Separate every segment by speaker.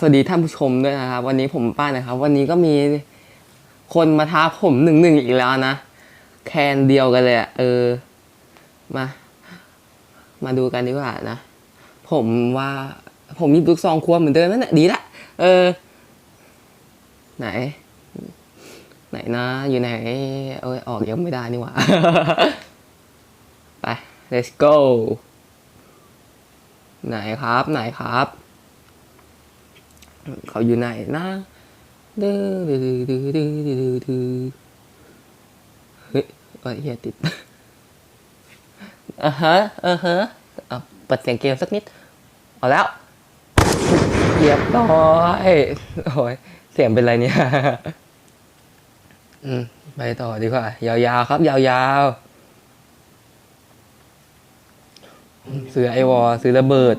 Speaker 1: สวัสดีท่านผู้ชมด้วยนะครับ วันนี้ผมป้านะครับ วันนี้ก็มีคนมาท้าผมหนึ่งหนึ่งอีกแล้วนะ แคนเดียวกันเลยอะเออ มา มาดูกันดีกว่านะ ผมว่า ผมมีลูกซองควงเหมือนเดิมนั่นแหละดีละ เออ ไหน ไหนนะ อยู่ไหน เอ้ยออกยังไม่ได้นี่หว่า ไป let's go ไหนครับ ไหนครับ เขาอยู่ไหนนะดื้อดื้อดื้อดื้อดื้อดื้อเฮ้ยเอ้ยเฮียติดอ่าฮะอ่าฮะเอาเปิดเสียงเกมสักนิด เอาแล้วเรียบร้อยโอ้ยเสียงเป็นไรเนี่ย อืม ไปต่อดีกว่า ยาวๆครับ ยาวๆ ซื้อไอวอ ซื้อระเบิด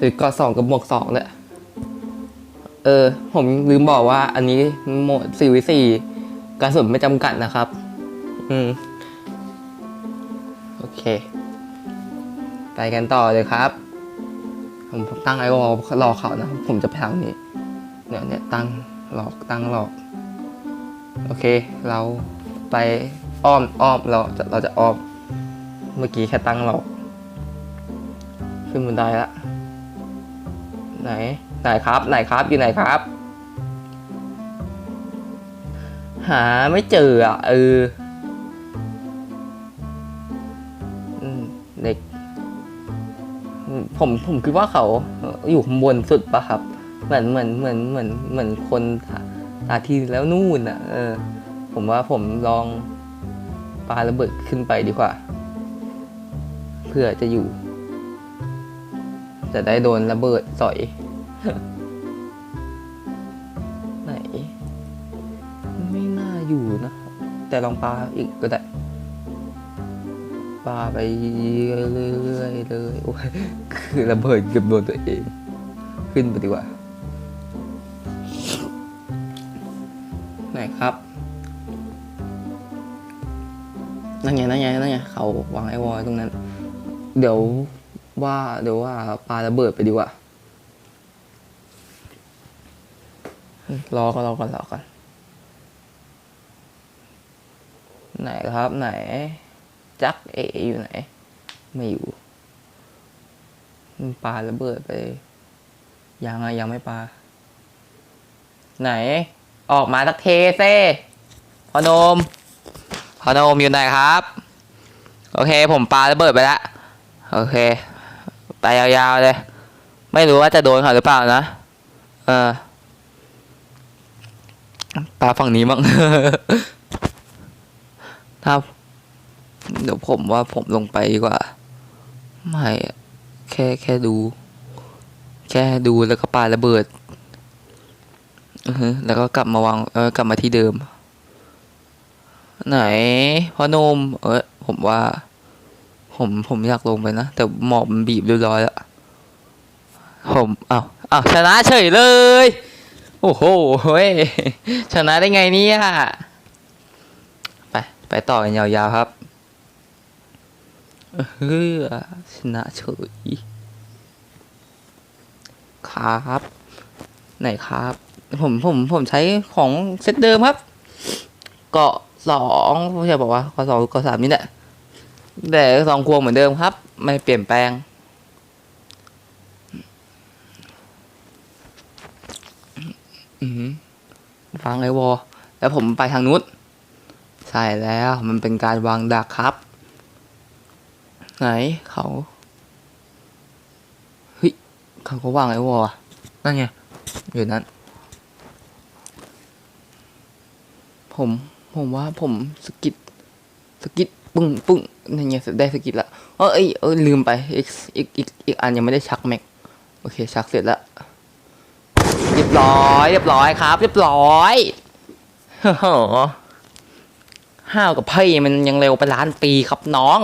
Speaker 1: ซื้อกอสองกับหมวกสองเลยเออ ผมลืมบอกว่าอันนี้โหมดสี่วิสี่กระสุนไม่จำกัดนะครับ อืม โอเค ไปกันต่อเลยครับ ผมตั้งไอวอลรอเขานะ ผมจะไปทางนี้ เนี่ยเนี่ยตั้งหลอกตั้งหลอก โอเค เราไปอ้อมอ้อมเราจะเราจะอ้อม เมื่อกี้แค่ตั้งหลอก ขึ้นบันไดละ ไหนไหนครับไหนครับอยู่ไหนครับ หาไม่เจออะเออเด็ก ผมผมคิดว่าเขาอยู่ข้างบนสุดปะครับ เหมือนเหมือนเหมือนเหมือนเหมือนคนตาตาทีแล้วนู่นอะ เออ ผมว่าผมลองปาระเบิดขึ้นไปดีกว่า เพื่อจะอยู่ จะได้โดนระเบิดสอย ไหน ไม่น่าอยู่นะ แต่ลองปาอีกก็ได้ปาไปเรื่อยๆเลยโอ้ยคือระเบิดเกือบโดนตัวเอง ขึ้นไปดีกว่า ไหนครับ นั่นไงนั่นไงนั่นไงเขาวางไอวอลตรงนั้น เดี๋ยว ว่าเดี๋ยวว่าปาระเบิดไปดีกว่ารอก็รอก่อนรอก่อนไหนครับ ไหน จักเออยู่ไหน ไม่อยู่ปาระเบิดไปยังอะยังไม่ปา ไหน ออกมาสักเทเซ่พอนมพอนมอยู่ไหนครับ โอเค ผมปาระเบิดไปแล้วโอเค ไปยาวๆเลย ไม่รู้ว่าจะโดนเขาหรือเปล่านะ เออปลาฝั่งนี้มั้งถ้าเดี๋ยวผมว่าผมลงไปดีกว่า ไม่แค่แค่ดู แค่ดูแล้วก็ปาระเบิดแล้วก็กลับมาวางเออกลับมาที่เดิม ไหนพ่อหนมเออผมว่า ผมผมอยากลงไปนะ แต่หมอบมันบีบเรียบร้อยแล้ว ผมอ้าวอ้าวชนะเฉยเลย โอ้โหเฮ้ยชนะได้ไงเนี่ยไปไปต่อกันยาวๆครับเฮ้ยชนะเฉยครับ ไหนครับ ผมผมผมใช้ของเซตเดิมครับ เกาะสองผมจะบอกว่าเกาะสองเกาะสามนี่แหละ แต่สองควงเหมือนเดิมครับ ไม่เปลี่ยนแปลง ฟังไอวอลแล้วผมไปทางนู้นใช่แล้วมันเป็นการวางดักครับ ไหนเขาเฮ้ยเขาก็วางไอวอลนั่นไงอยู่นั้น ผม ผมว่าผมสกิดสกิด ปึ้งปึ้งนั่นไงได้สกิดละเออเอ้ยเออลืมไปอีกอีกอีกอีกอันยังไม่ได้ชักแม็กโอเคชักเสร็จล้วเรียบร้อยเรียบร้อยครับ เรียบร้อยโอ้โหห้าวกับพี่มันยังเร็วไปล้านปีครับน้อง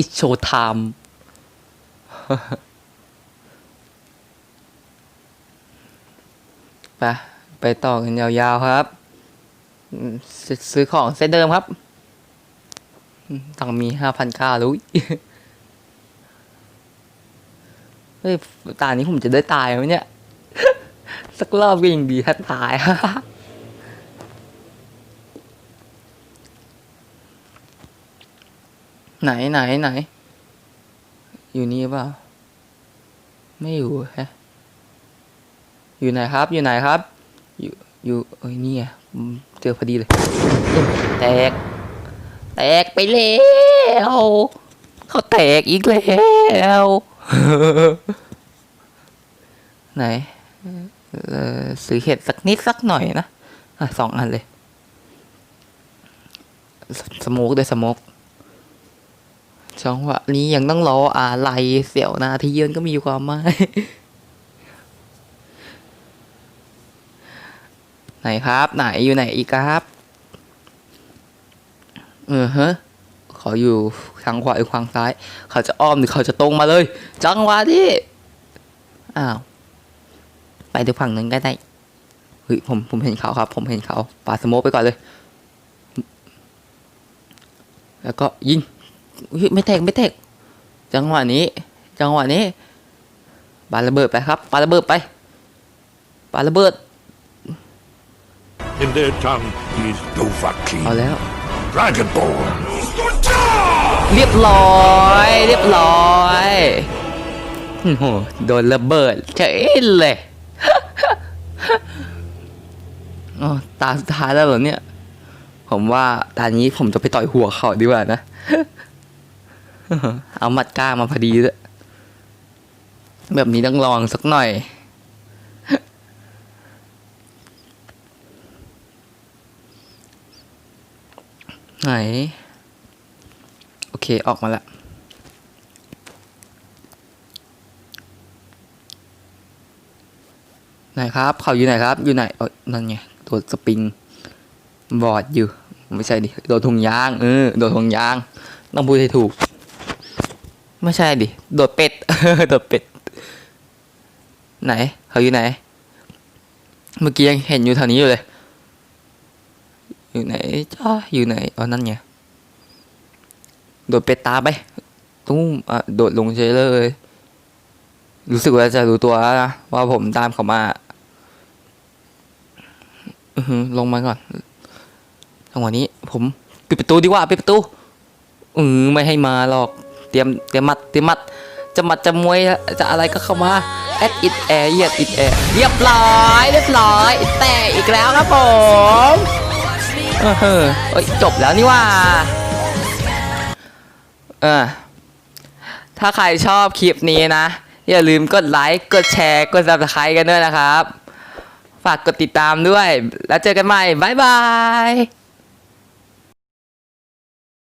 Speaker 1: It's show time ไป ไปต่อกันยาวๆครับ ซื้อของเซตเดิมครับตังมีห้าพันค่าแล้ยเฮ้ย ตานี้ผมจะได้ตายไหมเนี่ย สักรอบก็ยังดีถ้าตายไหนไหนไหน อยู่นี่เปล่า ไม่อยู่ฮะ อยู่ไหนครับ อยู่ไหนครับ อยู่อยู่เอ้ยนี่ไงอืมเจอพอดีเลยแตก แตกไปแล้วเขาแตกอีกแล้วไหนเอ่อซื้อเห็ดสักนิดสักหน่อยนะอะสองอันเลยสสโมกด้วยสโมกจังวะนี้ยังต้องรออะไรเสี่ยวนาทีเยือนก็มีความหมาย ไหนครับ ไหนอยู่ไหนอีกครับเออฮะขาอยู่ทางขวาหรือทางซ้าย เขาจะอ้อมหรือเขาจะตรงมาเลย จังหวะที่อ้าวไปดูฝั่งนึงก็ได้เฮ้ยผมผมเห็นเขาครับ ผมเห็นเขาปาสโมกไปก่อนเลย แล้วก็ยิงเฮ้ยไม่แตกไม่แตกจังหวะนี้ จังหวะนี้ปาระเบิดไปครับปาระเบิดไปปาระเบิด
Speaker 2: In their tongue, he's Dovahkiin,
Speaker 1: เอาแล้ว
Speaker 2: Dragonborn.
Speaker 1: เรียบร้อย เรียบร้อยโอ้โหโดนระเบิดเฉยเลยอ๋อตาสุดท้ายแล้วเหรอเนี่ย ผมว่าตอนนี้ผมจะไปต่อยหัวเขาดีกว่านะ เอามัดก้ามาพอดีด้วยแบบนี้ต้องลองสักหน่อย ไหน โอเค ออกมาละไหนครับ เขาอยู่ไหนครับ อยู่ไหนเออนั่นไง ตัวสปริง บอดอยู่ ไม่ใช่ดิ โดนถุงยาง เออ โดนถุงยาง ต้องพูดให้ถูก ไม่ใช่ดิ โดดเป็ด โดดเป็ด ไหน เขาอยู่ไหน เมื่อกี้ยังเห็นอยู่แถวนี้อยู่เลย อยู่ไหนจ้าอยู่ไหนอ๋อนั่นไงโดดเป็ดตาไปตุ้มอะโดดลงเฉยเลย รู้สึกว่าจะรู้ตัวแล้วนะว่าผมตามเขามาอืลงมาก่อนจังหวะนี้ ผมปิดประตูดีกว่าปิดประตูอือไม่ให้มาหรอก เตรียมเตรียมมัดเตรียมมัด จะมัดจะมวยจะอะไรก็เข้ามาแอดอิดแอร์เยียดอิดแอร์เรียบร้อย เรียบร้อย แต่อีกแล้วครับผม เออเฮ้ยจบแล้วนี่ว่า เออ ถ้าใครชอบคลิปนี้นะ อย่าลืมกดไลค์ กดแชร์ กด subscribe กันด้วยนะครับ ฝากกดติดตามด้วย แล้วเจอกันใหม่ บ๊ายบาย